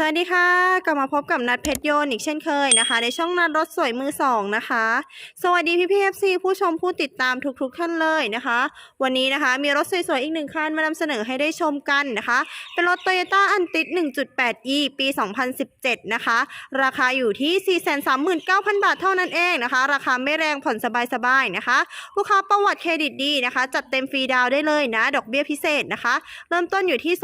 สวัสดีค่ะกลับมาพบกับนัดเพชรโยนอีกเช่นเคยนะคะ ในช่องนัดรถสวยมือสองนะคะ สวัสดีพี่พีเอฟซีผู้ชมผู้ติดตามทุกๆท่านเลยนะคะ วันนี้นะคะมีรถสวยๆอีกหนึ่งคันมานำเสนอให้ได้ชมกันนะคะ เป็นรถ Toyota a n t i 1.8e ปี 2017 นะคะ ราคาอยู่ที่ 439,000 บาทเท่านั้นเองนะคะ ราคาไม่แรงผ่อนสบายๆนะคะลูกค้าประวัติเครดิตดีนะคะ จัดเต็มฟรีดาวได้เลยนะ ดอกเบี้ยพิเศษนะคะ เริ่มต้นอยู่ที่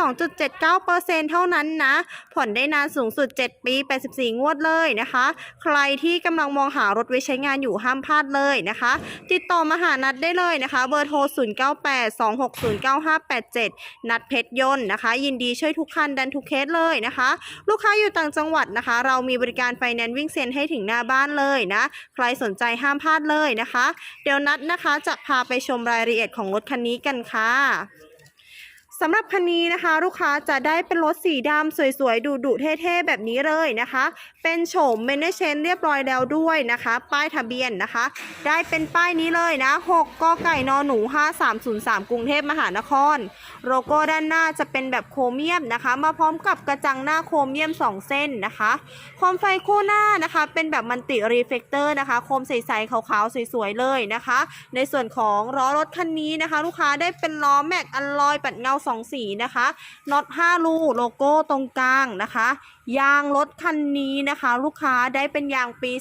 2.79%เท่านั้นนะผ่อนได้นานสูงสุด 7 ปี 84 งวดเลยนะคะ ใครที่กำลังมองหารถไว้ใช้งานอยู่ห้ามพลาดเลยนะคะ ติดต่อมาหานัดได้เลยนะคะ เบอร์โทร 0982609587 นัดเพชรยนต์นะคะ ยินดีช่วยทุกคันดันทุกเคสเลยนะคะ ลูกค้าอยู่ต่างจังหวัดนะคะ เรามีบริการไฟแนนซ์วิ่งเซ็นให้ถึงหน้าบ้านเลยนะ ใครสนใจห้ามพลาดเลยนะคะ เดี๋ยวนัดนะคะจะพาไปชมรายละเอียดของรถคันนี้กันค่ะ สำหรับคันนี้นะคะ ลูกค้าจะได้เป็นรถสีดำสวยๆ ดุๆเท่ๆ แบบนี้เลยนะคะ เป็นโฉมเมนเชนเรียบร้อยแล้วด้วยนะคะ ป้ายทะเบียนนะคะ ได้เป็นป้ายนี้เลยนะ 6กไก่นอหนู 5303 กรุงเทพมหานคร โลโก้ด้านหน้าจะเป็นแบบโครเมียมนะคะ มาพร้อมกับกระจังหน้าโครเมียม 2 เส้นนะคะโคมไฟคู่หน้านะคะ เป็นแบบมันติรีเฟกเตอร์นะคะโคมใสๆขาวๆสวยๆเลยนะคะ ในส่วนของล้อรถคันนี้นะคะ ลูกค้าได้เป็นล้อแม็กอัลลอยปัดเงาสองสีนะคะน็อต5รูโลโก้ตรงกลางนะคะ ยางรถคันนี้นะคะ ลูกค้าได้เป็นยางปี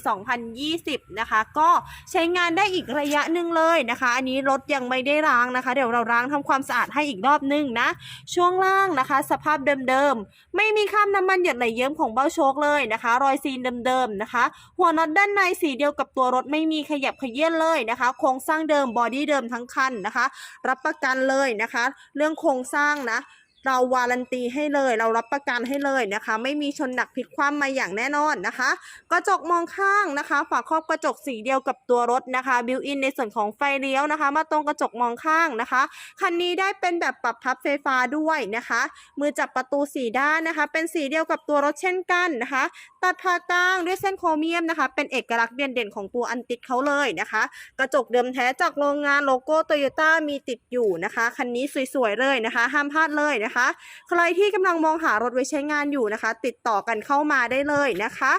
2020 นะคะ ก็ใช้งานได้อีกระยะหนึ่งเลยนะคะ อันนี้รถยังไม่ได้ล้างนะคะ เดี๋ยวเราล้างทำความสะอาดให้อีกรอบนึงนะ ช่วงล่างนะคะ สภาพเดิมๆ ไม่มีคราบน้ำมันหยดไหลเยิ้มของเบ้าโชคเลยนะคะ รอยซีนเดิมๆนะคะ หัวน็อตด้านในสีเดียวกับตัวรถไม่มีขยับขยื่อนเลยนะคะ โครงสร้างเดิมบอดี้เดิมทั้งคันนะคะ รับประกันเลยนะคะ เรื่องโครงสร้างนะ เราวารันตีให้เลย เรารับประกันให้เลยนะคะ ไม่มีชนหนักพลิกคว่ำมาอย่างแน่นอนนะคะ กระจกมองข้างนะคะ ฝาครอบกระจกสีเดียวกับตัวรถนะคะบิวอินในส่วนของไฟเลี้ยวนะคะ มาตรงกระจกมองข้างนะคะคันนี้ได้เป็นแบบปรับพับไฟฟ้าด้วยนะคะ มือจับประตูสีด้านนะคะ เป็นสีเดียวกับตัวรถเช่นกันนะคะ ตัดผ่ากลางด้วยเส้นโครเมียมนะคะ เป็นเอกลักษณ์เด่นๆของตัวอันติดเขาเลยนะคะ กระจกเดิมแท้จากโรงงานโลโก้โตโยต้ามีติดอยู่นะคะคันนี้สวยๆเลยนะคะ ห้ามพลาดเลยนะคะใครที่กำลังมองหารถไว้ใช้งานอยู่นะคะ ติดต่อกันเข้ามาได้เลยนะคะ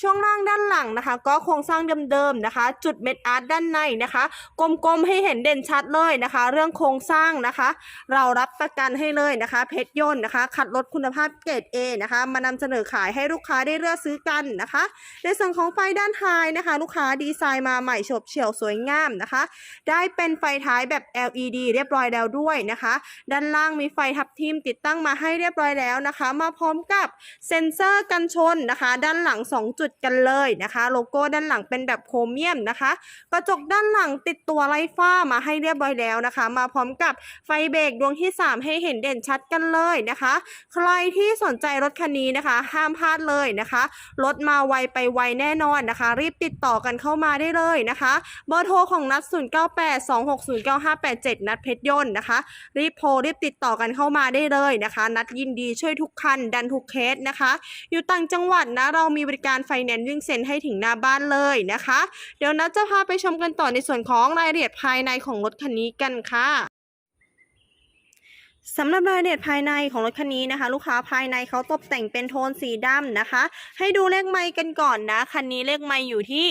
ช่วงล่างด้านหลังนะคะ ก็โครงสร้างเดิมๆนะคะ จุดเม็ดอาร์ตด้านในนะคะ กลมๆให้เห็นเด่นชัดเลยนะคะ เรื่องโครงสร้างนะคะ เรารับประกันให้เลยนะคะ เพชรยนต์นะคะขัดรถคุณภาพเกรด A นะคะ มานำเสนอขายให้ลูกค้าได้เลือกซื้อกันนะคะ ในส่วนของไฟด้านท้ายนะคะ ลูกค้าดีไซน์มาใหม่ฉบเฉี่ยวสวยงามนะคะ ได้เป็นไฟท้ายแบบ LED เรียบร้อยแล้วด้วยนะคะ ด้านล่างมีไฟทับทิมติดตั้งมาให้เรียบร้อยแล้วนะคะ มาพร้อมกับเซ็นเซอร์กันชนนะคะ ด้านหลัง 2 จุดกันเลยนะคะ โลโก้ด้านหลังเป็นแบบโครเมียมนะคะ กระจกด้านหลังติดตัวไล่ฟ้ามาให้เรียบร้อยแล้วนะคะ มาพร้อมกับไฟเบรกดวงที่ 3 ให้เห็นเด่นชัดกันเลยนะคะ ใครที่สนใจรถคันนี้นะคะ ห้ามพลาดเลยนะคะรถมาไวไปไวแน่นอนนะคะ รีบติดต่อกันเข้ามาได้เลยนะคะเบอร์โทรของนัด 0982609587 นัดเพชรยนต์นะคะ รีบโทรรีบติดต่อกันเข้ามาได้เลยนะคะ นัดยินดีช่วยทุกคัน ดันทุกเคสนะคะ อยู่ต่างจังหวัดนะ เรามีบริการไฟแนนซ์วิ่งเซ็นให้ถึงหน้าบ้านเลยนะคะ เดี๋ยวนัดจะพาไปชมกันต่อในส่วนของรายละเอียดภายในของรถคันนี้กันค่ะ สำหรับรายละเอียดภายในของรถคันนี้นะคะ ลูกค้าภายในเขาตกแต่งเป็นโทนสีดำนะคะ ให้ดูเลขไมล์กันก่อนนะคันนี้เลขไมล์อยู่ที่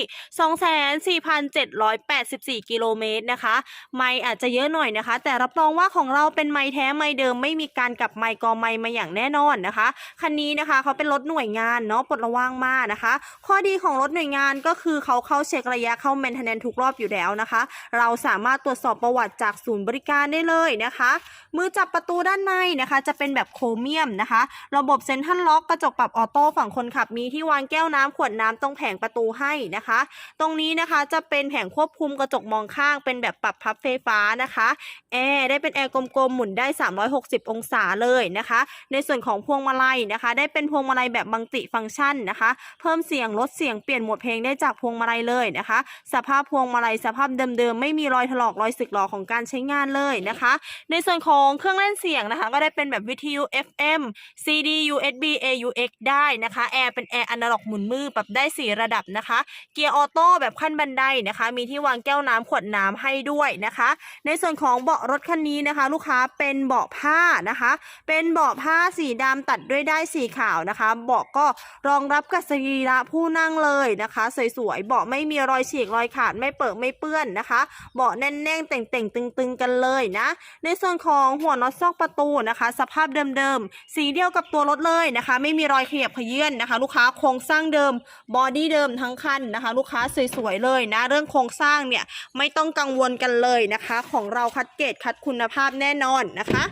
24,784 กิโลเมตรนะคะ ไมล์อาจจะเยอะหน่อยนะคะ แต่รับรองว่าของเราเป็นไมล์แท้ไมล์เดิมไม่มีการกลับไมล์กอไมล์มาอย่างแน่นอนนะคะคันนี้นะคะเขาเป็นรถหน่วยงานเนาะปลดระว่างมากนะคะ ข้อดีของรถหน่วยงานก็คือเขาเข้าเช็คระยะเข้าแมนเทนแนนทุกรอบอยู่แล้วนะคะ เราสามารถตรวจสอบประวัติจากศูนย์บริการได้เลยนะคะ มือจับประตูด้านในนะคะ จะเป็นแบบโครเมียมนะคะ ระบบเซ็นทรัลล็อกกระจกปรับออโต้ฝั่งคนขับมีที่วางแก้วน้ำขวดน้ำตรงแผงประตูให้นะคะ ตรงนี้นะคะจะเป็นแผงควบคุมกระจกมองข้าง เป็นแบบปรับพับไฟฟ้านะคะแอร์ได้เป็นแอร์กลมๆหมุนได้ 360 องศาเลยนะคะ ในส่วนของพวงมาลัยนะคะ ได้เป็นพวงมาลัยแบบมัลติฟังก์ชันนะคะ เพิ่มเสียงลดเสียงเปลี่ยนโหมดเพลงได้จากพวงมาลัยเลยนะคะ สภาพพวงมาลัยสภาพเดิมๆไม่มีรอยถลอกรอยสึกหรอของการใช้งานเลยนะคะ ในส่วนของของเครื่องเล่นเสียงนะคะ ก็ได้เป็นแบบวิทยุ FM CD USB AUX ได้นะคะแอร์เป็นแอร์อนาล็อกหมุนมือปรับได้ 4 ระดับนะคะ เกียร์ออโต้แบบขั้นบันไดนะคะ มีที่วางแก้วน้ำขวดน้ำให้ด้วยนะคะ ในส่วนของเบาะรถคันนี้นะคะ ลูกค้าเป็นเบาะผ้านะคะ เป็นเบาะผ้าสีดำตัดด้วยได้สีขาวนะคะ เบาะก็รองรับกับสรีระผู้นั่งเลยนะคะ สวยๆเบาะไม่มีรอยฉีกรอยขาดไม่เปิดไม่เปื้อนนะคะ เบาะแน่นๆเต่งๆตึงๆกันเลยนะ ในส่วนของหัวน็อตซอกประตูนะคะ สภาพเดิมๆ สีเดียวกับตัวรถเลยนะคะ ไม่มีรอยขยับขยื่นนะคะ ลูกค้าโครงสร้างเดิมบอดี้เดิมทั้งคันนะคะ ลูกค้าสวยๆเลยนะ เรื่องโครงสร้างเนี่ยไม่ต้องกังวลกันเลยนะคะ ของเราคัดเกรดคัดคุณภาพแน่นอนนะคะ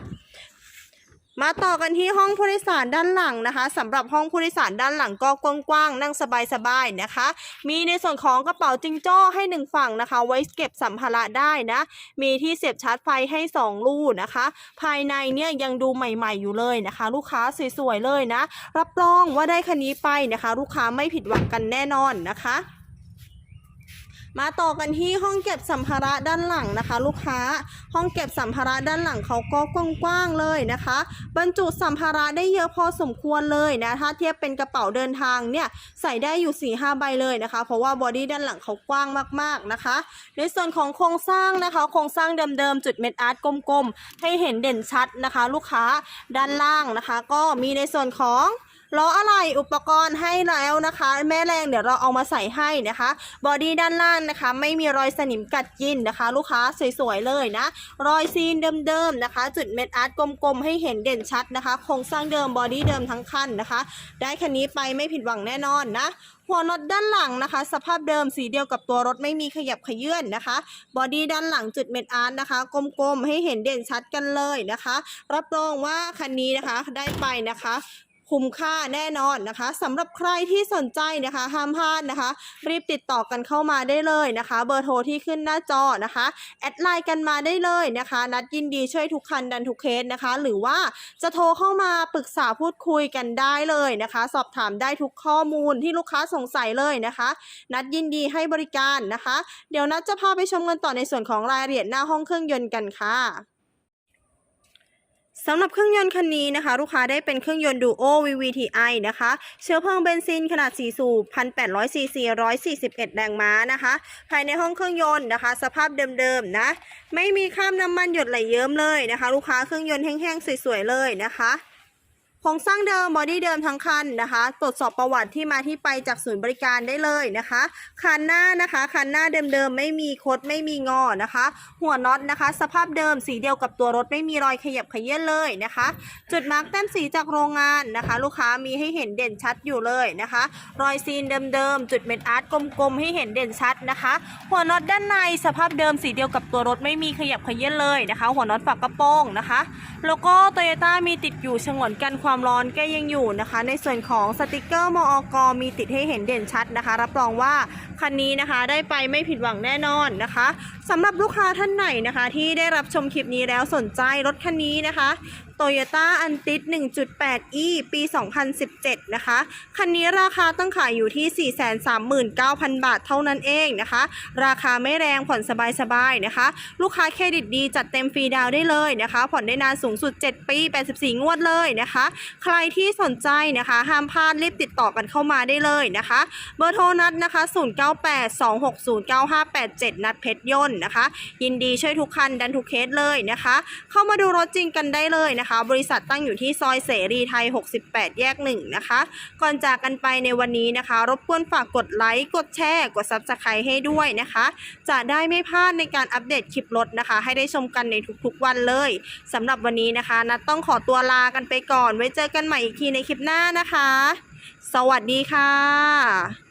มาต่อกันที่ห้องผู้โดยสารด้านหลังนะคะสำหรับห้องผู้โดยสารด้านหลังก็กว้างๆนั่งสบายๆนะคะ มีในส่วนของกระเป๋าจิงโจ้ให้หนึ่งฝั่งนะคะ ไว้เก็บสัมภาระได้นะ มีที่เสียบชาร์จไฟให้สองลูนะคะ ภายในเนี่ยยังดูใหม่ๆอยู่เลยนะคะ ลูกค้าสวยๆเลยนะ รับรองว่าได้คันนี้ไปนะคะ ลูกค้าไม่ผิดหวังกันแน่นอนนะคะมาต่อกันที่ห้องเก็บสัมภาระด้านหลังนะคะ ลูกค้า ห้องเก็บสัมภาระด้านหลังเขาก็กว้างๆเลยนะคะ บรรจุสัมภาระได้เยอะพอสมควรเลยนะ ถ้าเทียบเป็นกระเป๋าเดินทางเนี่ยใส่ได้อยู่4ี่ห้าใบเลยนะคะ เพราะว่าบอดี้ด้านหลังเขากว้างมากๆนะคะ ในส่วนของโครงสร้างนะคะ โครงสร้างเดิมๆจุดเม็ดอาร์ตกลมๆ ให้เห็นเด่นชัดนะคะ ลูกค้าด้านล่างนะคะ ก็มีในส่วนของ ล้ออะไรอุปกรณ์ให้แล้วนะคะ แม่แรงเดี๋ยวเราเอามาใส่ให้นะคะบอดี้ด้านล่างนะคะ ไม่มีรอยสนิมกัดกินนะคะ ลูกค้าสวยๆเลยนะ รอยซีนเดิมๆนะคะ จุดเม็ดอาร์ตกลมๆ ให้เห็นเด่นชัดนะคะโครงสร้างเดิมบอดี้เดิมทั้งคันนะคะ ได้คันนี้ไปไม่ผิดหวังแน่นอนนะหัวน็อตด้านหลังนะคะ สภาพเดิมสีเดียวกับตัวรถไม่มีขยับขยื่นนะคะบอดี้ด้านหลังจุดเม็ดอาร์ตนะคะกลมๆให้เห็นเด่นชัดกันเลยนะคะ รับรองว่าคันนี้นะคะได้ไปนะคะ คุ้มค่าแน่นอนนะคะสำหรับใครที่สนใจนะคะห้ามพลาดนะคะ รีบติดต่อกันเข้ามาได้เลยนะคะ เบอร์โทรที่ขึ้นหน้าจอนะคะแอดไลน์กันมาได้เลยนะคะ นัดยินดีช่วยทุกคันดันทุกเคสนะคะ หรือว่าจะโทรเข้ามาปรึกษาพูดคุยกันได้เลยนะคะ สอบถามได้ทุกข้อมูลที่ลูกค้าสงสัยเลยนะคะ นัดยินดีให้บริการนะคะ เดี๋ยวนัดจะพาไปชมกันต่อในส่วนของรายละเอียดหน้าห้องเครื่องยนต์กันค่ะ สำหรับเครื่องยนต์คันนี้นะคะ ลูกค้าได้เป็นเครื่องยนต์ Duo VVTi นะคะ เชื้อเพลิงเบนซินขนาด 4 สูบ 1,800ซีซี141 แรงม้านะคะ ภายในห้องเครื่องยนต์นะคะ สภาพเดิมๆนะ ไม่มีคราบน้ำมันหยดไหลเยิ้มเลยนะคะ ลูกค้าเครื่องยนต์แห้งๆ สวยๆ เลยนะคะ โครงสร้างเดิมบอดี้เดิมทั้งคันนะคะ ตรวจสอบประวัติที่มาที่ไปจากศูนย์บริการได้เลยนะคะ คันหน้านะคะคันหน้าเดิมๆไม่มีคดไม่มีงอนะคะ หัวน็อตนะคะ สภาพเดิมสีเดียวกับตัวรถไม่มีรอยขยับขยื้อนเลยนะคะ จุดมาร์กแต้มสีจากโรงงานนะคะ ลูกค้ามีให้เห็นเด่นชัดอยู่เลยนะคะ รอยซีนเดิมๆจุดเม็ดอาร์ตกลมๆให้เห็นเด่นชัดนะคะ หัวน็อตด้านในสภาพเดิมสีเดียวกับตัวรถไม่มีขยับขยื้อนเลยนะคะ หัวน็อตฝากระโปรงนะคะ แล้วก็โตโยต้ามีติดอยู่ฉงวนกันคความร้อนก็ยังอยู่นะคะ ในส่วนของสติกเกอร์มอกมีติดให้เห็นเด่นชัดนะคะ รับรองว่าคันนี้นะคะได้ไปไม่ผิดหวังแน่นอนนะคะ สำหรับลูกค้าท่านไหนนะคะ ที่ได้รับชมคลิปนี้แล้วสนใจรถคันนี้นะคะ Toyota a n t i s 1.8e ปี 2017 นะคะ คันนี้ราคาตั้งขายอยู่ที่ 439,000 บาทเท่านั้นเองนะคะ ราคาไม่แรงผ่อนสบายๆนะคะ ลูกค้าเครดิตดีจัดเต็มฟรีดาวได้เลยนะคะ ผ่อนได้นานสูงสุด 7 ปี 84 งวดเลยนะคะ ใครที่สนใจนะคะ ห้ามพลาดรีบติดต่อกันเข้ามาได้เลยนะคะ เบอร์โทรนัดนะคะ 0982609587 นัดเพชรยนต์นะคะ ยินดีช่วยทุกคันดันทุกเคสเลยนะคะ เข้ามาดูรถจริงกันได้เลยนะคะ บริษัทตั้งอยู่ที่ซอยเสรีไทย 68 แยก 1 นะคะ ก่อนจากกันไปในวันนี้นะคะ รบกวนฝากกดไลค์กดแชร์ กด Subscribe ให้ด้วยนะคะ จะได้ไม่พลาดในการอัปเดตคลิปรถนะคะ ให้ได้ชมกันในทุกๆวันเลยสำหรับวันนี้นะคะนัดต้องขอตัวลากันไปก่อน ไว้เจอกันใหม่อีกทีในคลิปหน้านะคะ สวัสดีค่ะ